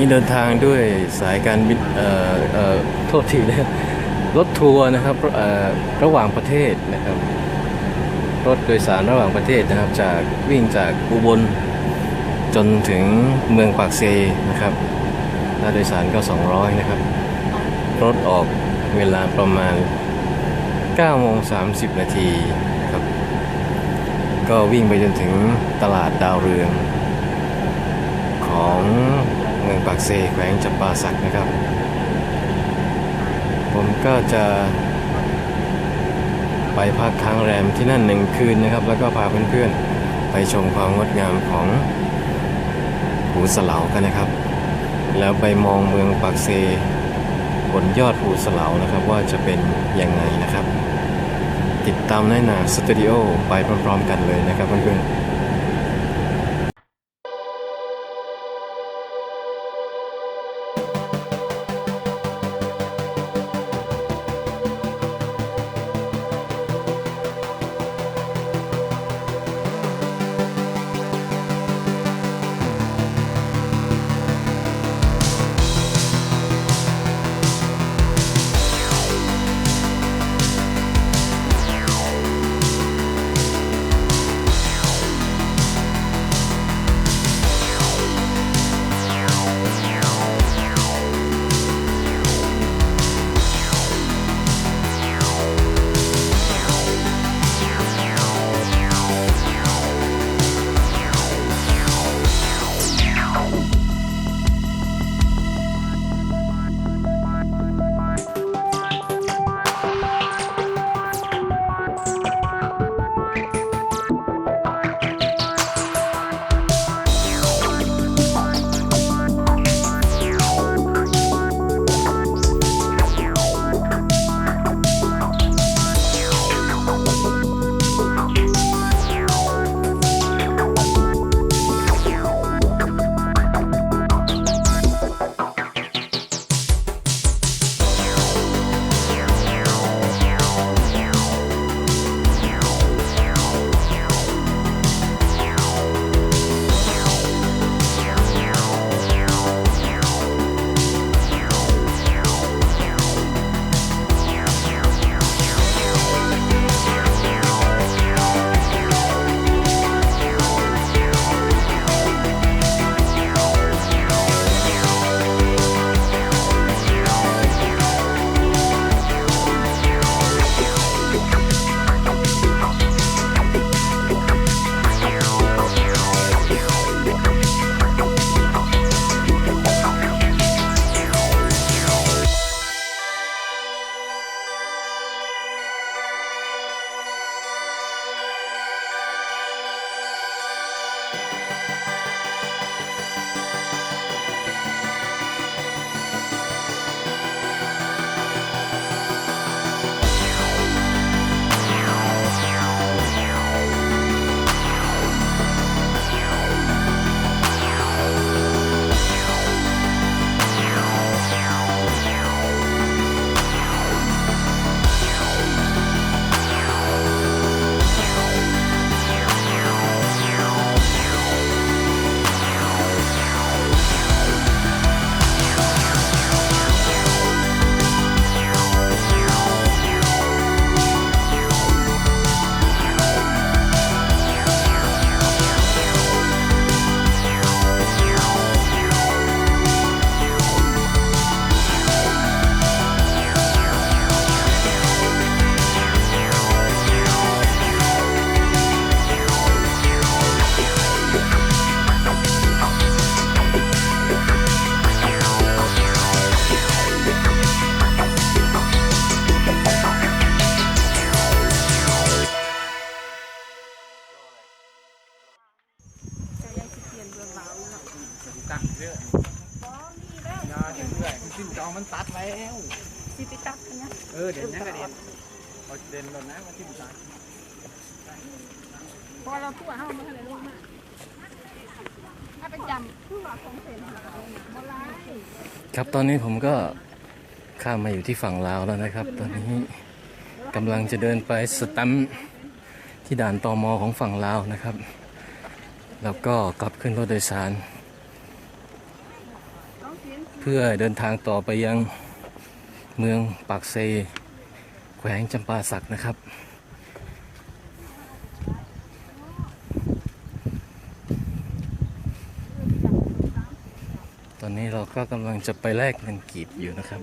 นี้เดินทางด้วยสายการบินเอ่อเอ่อโทษทีนะรถทัวร์นะครับเอ่อระหว่างประเทศนะครับ รถโดยสารระหว่างประเทศนะครับ จากวิ่งจากอุบลจนถึงเมืองปากเซนะครับค่าโดยสารก็ 200 นะครับ รถออกเวลาประมาณ9โมง30 นาทีครับ ก็วิ่งไปจนถึงตลาดดาวเรืองของ เมืองปากเซแขวงจับปาสักนะครับ ผมก็จะไปพักค้างแรมที่นั่นหนึ่งคืนนะครับ แล้วก็พาเพื่อนๆ ไปชมความงดงามของภูสลากันนะครับ แล้วไปมองเมืองปากเซบนยอดภูสลานะครับว่าจะเป็นยังไงนะครับ ติดตามในหนาสตูดิโอไปพร้อมๆกันเลยนะครับเพื่อนๆ ครับตอนนี้ผมก็ข้ามมาอยู่ที่ฝั่งลาวแล้วนะครับ ตอนนี้กำลังจะเดินไปสตัมที่ด่านตอมอของฝั่งลาวนะครับ แล้วก็กลับขึ้นรถโดยสาร เพื่อเดินทางต่อไปยังเมืองปากเซ แขวงจำปาสักนะครับ ตอนนี้ เราก็กำลังจะไปแลกเงินกีบอยู่นะครับ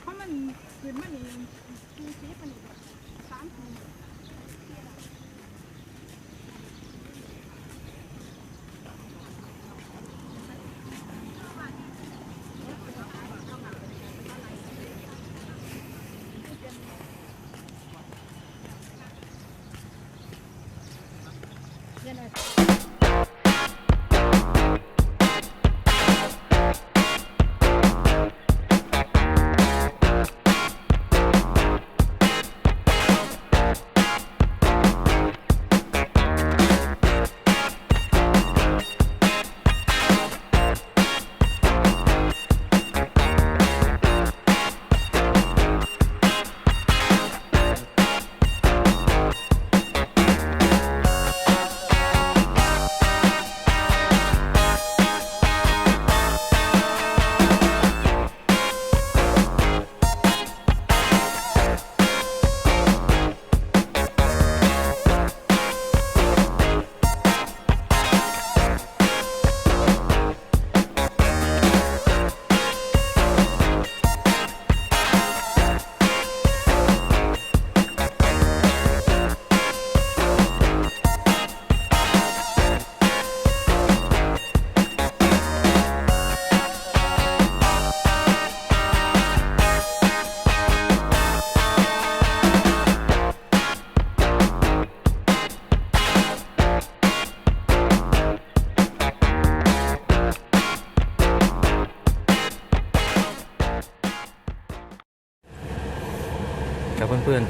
เพราะมัน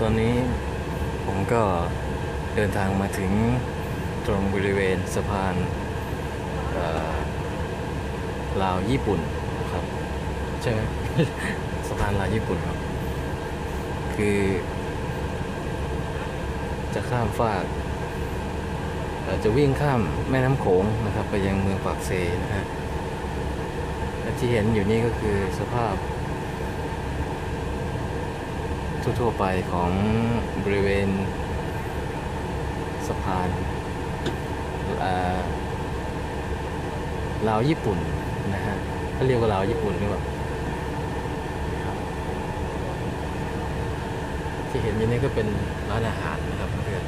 ตอนนี้ผมก็เดินทางมาถึงตรงบริเวณสะพานเอ่อลาวญี่ปุ่นนะครับใช่ไหมสะพานลาวญี่ปุ่นครับ คือ จะข้ามฟากเอ่อจะวิ่งข้ามแม่น้ำโขงนะครับ ไปยังเมืองปากเซนะฮะและที่เห็นอยู่นี่ก็คือสภาพ ทั่ว ๆ ไปของบริเวณสะพานาลาวญี่ปุ่นนะฮะเขาเรียกว่าลาวญี่ปุ่นหรือเปล่าครับที่เห็นอยู่นี่ก็เป็นร้านอาหารนะครับเพื่อน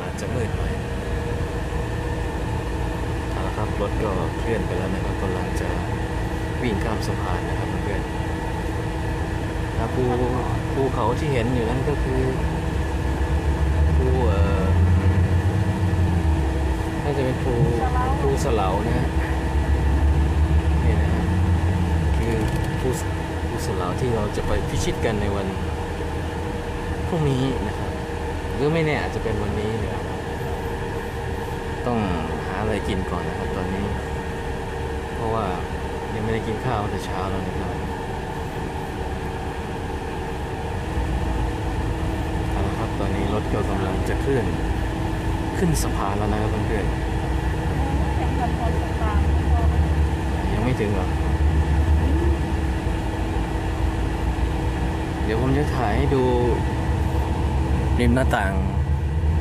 อาจจะมืดหน่อยเอาละครับรถก็เคลื่อนไปแล้วนะครับกำลังจะวิ่งข้ามสะพานนะครับเพื่อนครับภู ภูเขาที่เห็นอยู่นั้นก็คือภูเอ่อน่าจะเป็นภูภูสะเหลานะฮะนี่นะฮะคือภูภูสะเหลาที่เราจะไปพิชิตกันในวันพรุ่งนี้นะครับหรือไม่แน่อาจจะเป็นวันนี้นะครับต้องหาอะไรกินก่อนนะครับตอนนี้ เพราะว่ายังไม่ได้กินข้าวตั้งแต่เช้าแล้วนะครับ เอาละค รับตอนนี้รถก็กำลังจะเคลื่อนขึ้นสะพานแล้วนะครับเพื่อนๆยังไม่ถึงเหรอ เดี๋ยวผมจะถ่ายให้ดูริมหน้าต่าง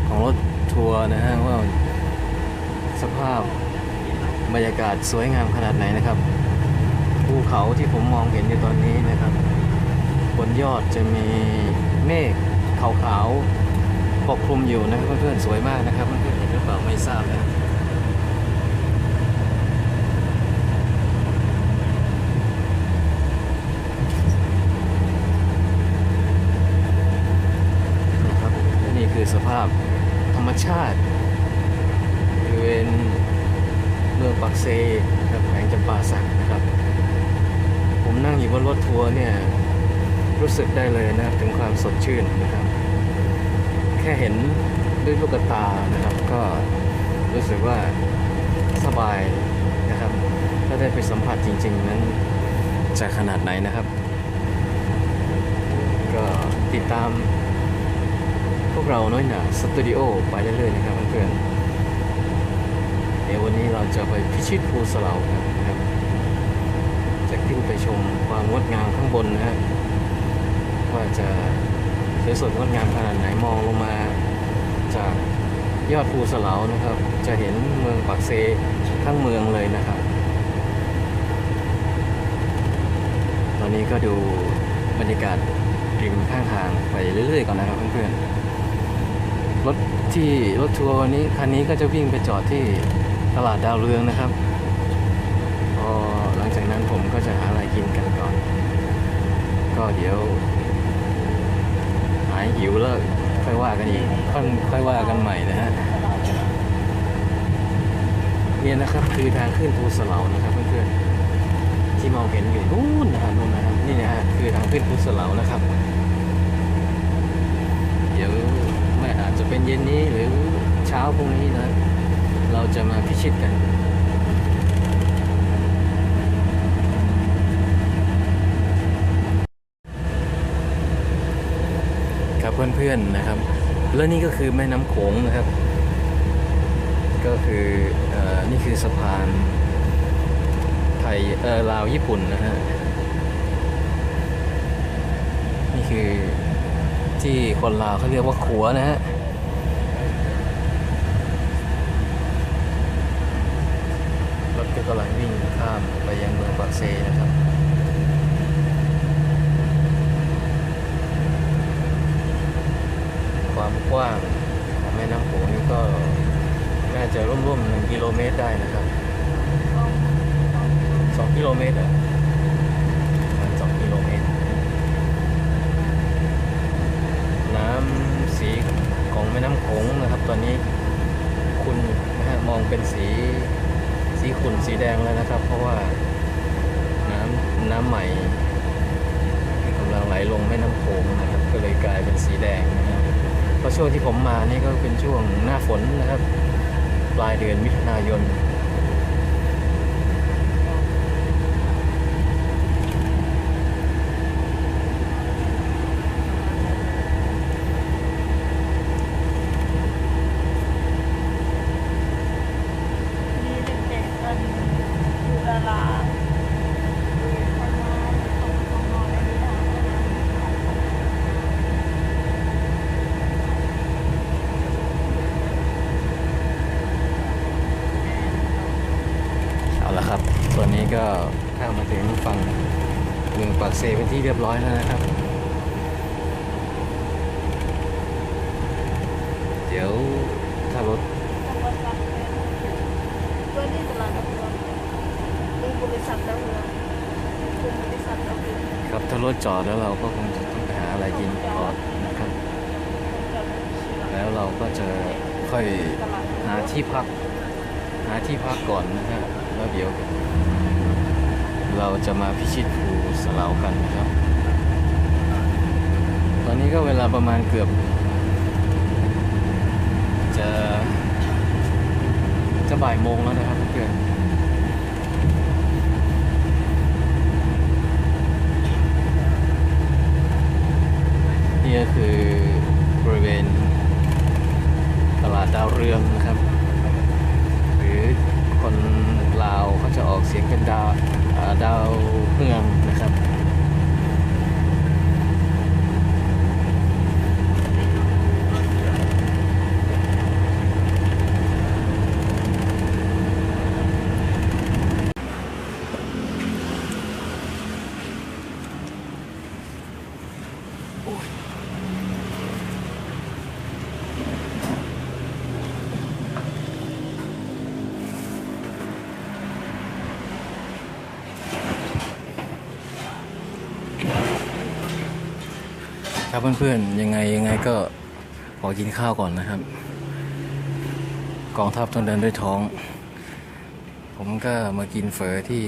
ของรถทัวร์นะฮะว่าสภาพบรรยากาศสวยงามขนาดไหนนะครับภูเขาที่ผมมองเห็นอยู่ตอนนี้นะครับ บนยอดจะมีเมฆขาวๆ ปกคลุมอยู่นะครับเพื่อนๆสวยมากนะครับเพื่อนๆเห็นหรือเปล่าไม่ทราบนะครับนี่คือสภาพธรรมชาติบริเวณเมืองปักเซนะครับแขวงจำปาสักนะครับ ผมนั่งอยู่บนรถทัวร์เนี่ยรู้สึกได้เลยนะถึงความสดชื่นนะครับ แค่เห็นด้วยลูกตานะครับ ก็รู้สึกว่าสบายนะครับ ถ้าได้ไปสัมผัสจริง ๆ นั้นจะขนาดไหนนะครับ ก็ติดตามพวกเราน้อยหนาสตูดิโอไปเรื่อยๆนะครับเพื่อนๆเดี๋ยววันนี้เราจะไปพิชิตภูสเลากันะครับ จะขึ้นดงามข้างบนนะฮะว่าจะ สวยสดงดงามขนาดไหนมองลงมาจากยอดภูสเลานะครับ จะเห็นเมืองปากเซทั้งเมืองเลยนะครับ ตอนนี้ก็ดูบรรยากาศริมข้างทางไปเรื่อยๆก่อนนะครับเพื่อนๆรถที่รถทัวร์วันนี้คันนี้ก็จะวิ่งไปจอดที่ตลาดดาวเรืองนะครับพอหลังจากนั้นผมก็จะหาอะไรกินกันก่อน ก็เดี๋ยว หิวแล้วค่อยว่ากันอีกค่อยค่อยว่ากันใหม่นะฮะเนี่ยนะครับคือทางขึ้นภูสลานะครับเพื่อนๆที่มองเห็นอยู่นู่นนะครับนู่นนะครับนี่นะฮะคือทางขึ้นภูสลานะครับ เดี๋ยวไม่อาจจะเป็นเย็นนี้หรือเช้าพรุ่งนี้นะเราจะมาพิชิตกัน ครับ เพื่อนๆนะครับ แล้วนี่ก็คือแม่น้ำโขงนะครับ ก็คืออนี่คือสะพานไทยเออลาวญี่ปุ่นนะฮะนี่คือที่คนลาวเขาเรียกว่าขัวนะฮะรถก็กำลังวิ่งข้ามไปยังเมืองปากเซนะครับ ค วามกว้างแม่น้ำโขงนี่ก็น่าจะร่วมๆหนึ่งกิโลเมตรได้นะครับสองกิโลเมตรอประมาณสองกิโลเมตร น้ำสีของแม่น้ำโขงนะครับ ตอนนี้คุณมองเป็นสีสีขุ่นสีแดงแล้วนะครับ เพราะว่าน้ำน้ำใหม่กำลังไหลลงแม่น้ำโขงนะครับ ก็เลยกลายเป็นสีแดงนะ ช่วงที่ผมมานี่ก็เป็นช่วงหน้าฝนนะครับ ปลายเดือนมิถุนายน มีเด็กๆกันอยู่ดาราคนมาส่งของนอนอะไรนี่นะ เอาละครับ ตอนนี้ก็ข้ามมาถึงฝั่งเมืองปากเซเป็นที่เรีย บร้อยแล้วนะครับ เดี๋ยวถ้ารถบริษัทดางริษัทดาวเรืองครับถ้ารถจอดแล้วเราก็คงจะต้องหาอะไรกินก่อนนะครับ แล้วเราก็จะค่อยหาที่พัก หาที่พักก่อนนะฮะแล้วเดี๋ยวเราจะมาพิชิตภูสลาวกันนะครับ อนนี้ก็เวลาประมาณเกือบ จะ จะบ่ายโมงแล้วนะครับเพื่อนนี่ก็คือบริเวณ ตลาดดาวเรืองนะครับ หรือคนลาวเขาจะออกเสียงเป็นดาวดาวเรืองนะครับ ครับเพื่อนๆยังไงยังไงก็ขอกินข้าวก่อนนะครับ กองทัพต้องเดินด้วยท้อง ผมก็มากินเฟอที่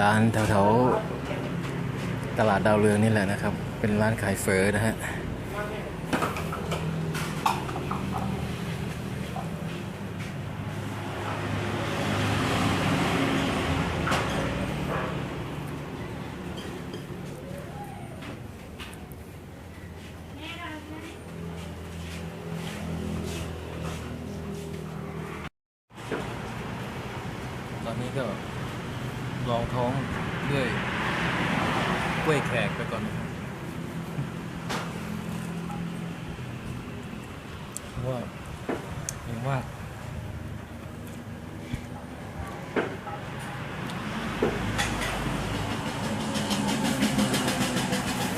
ร้านแถวๆตลาดดาวเรืองนี่แหละนะครับ เป็นร้านขายเฟอนะฮะ ก็ลองท้องด้วยกล้วยแขกไปก่อนนะครับเพราะว่าเห็นว่า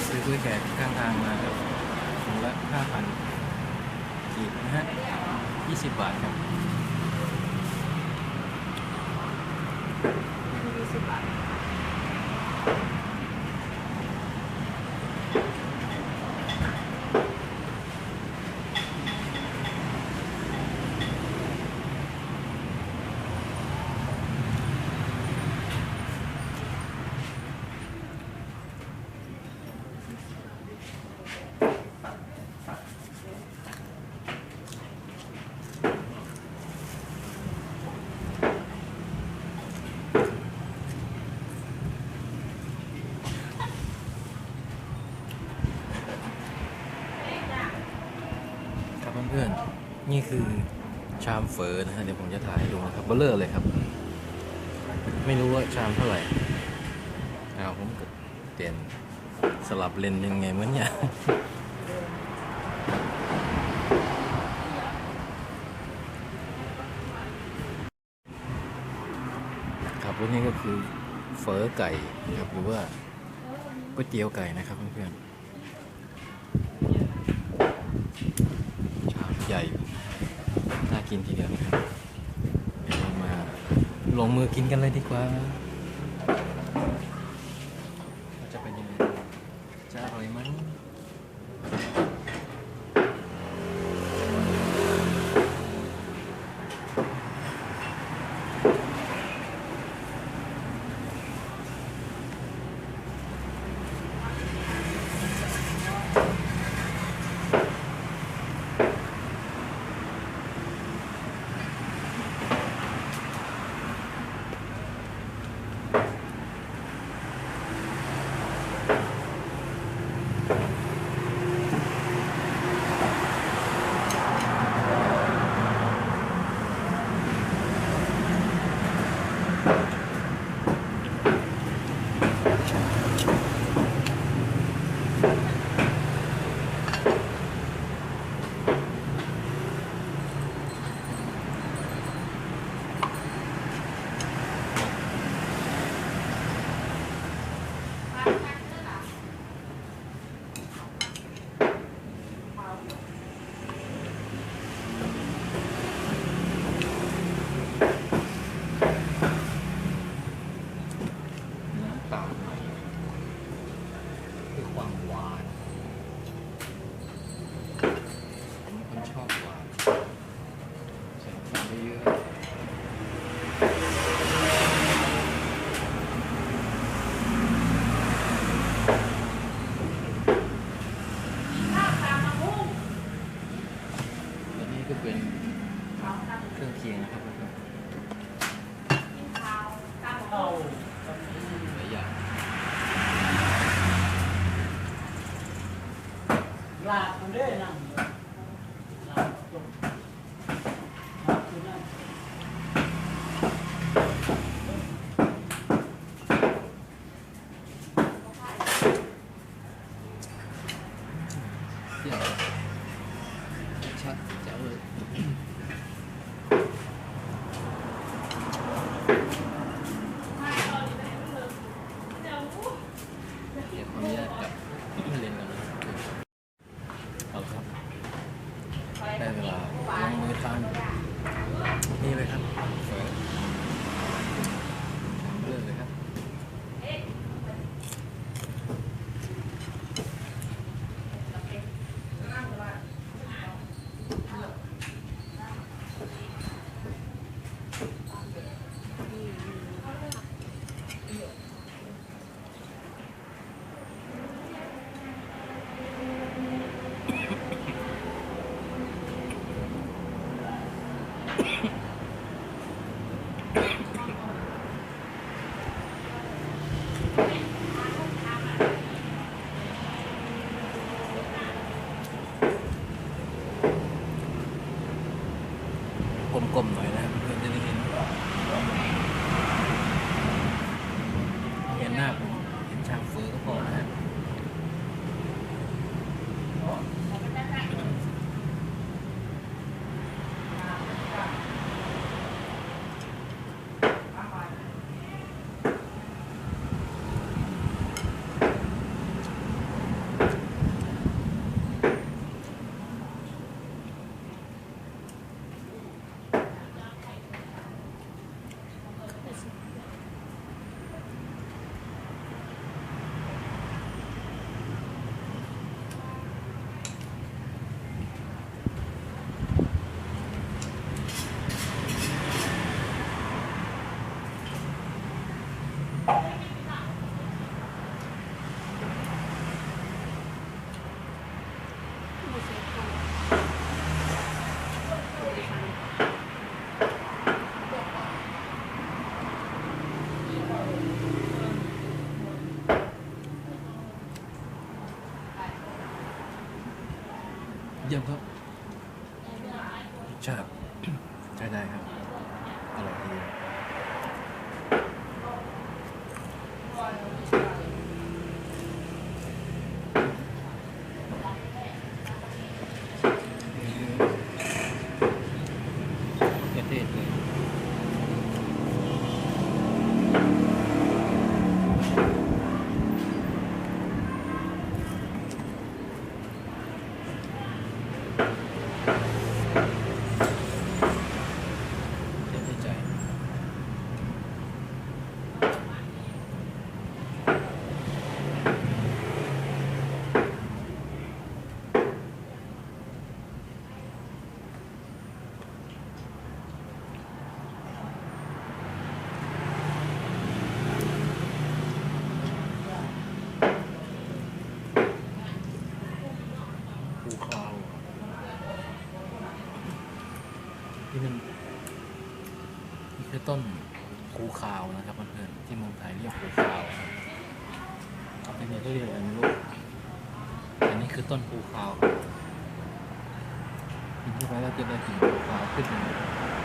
ซื้อกล้วยแขกข้างทางมาครับถุงละห้าพันกีบนะฮะยี่สิบบาทครับ ยี่สิบบาท ครับเพื่อนๆ นี่คือชามเฟอนะฮะเดี๋ยวผมจะถ่ายดูนะครับเบลเลอร์เลยครับ ไม่รู้ว่าชามเท่าไหร่เอาผมเปลี่ยนสลับเลนยังไงเหมือนเนี่ยครับวันนี้ก็คือเฟอไก่นะครับหรือว่าก๋วยเตี๋ยวไก่นะครับเพื่อนๆชามใหญ่ กินทีเดียวนะครับเรามาลงมือกินกันเลยดีกว่า เรียอะไรไม่รู้อันนี้คือต้นภูเขาครับนเข้าไปแล้วจะได้กลิ่นภูเขาขึ้นมา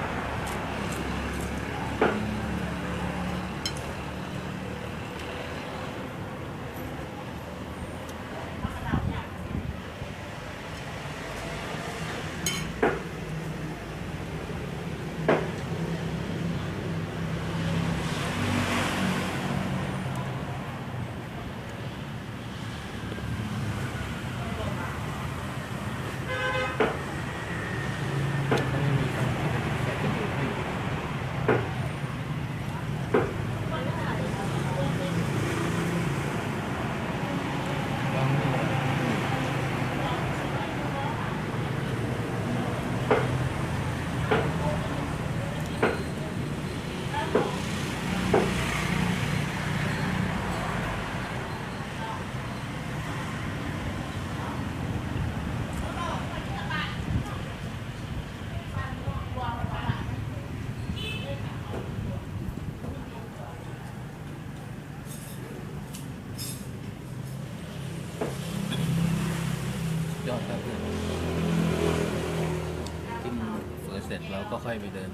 回みたいな。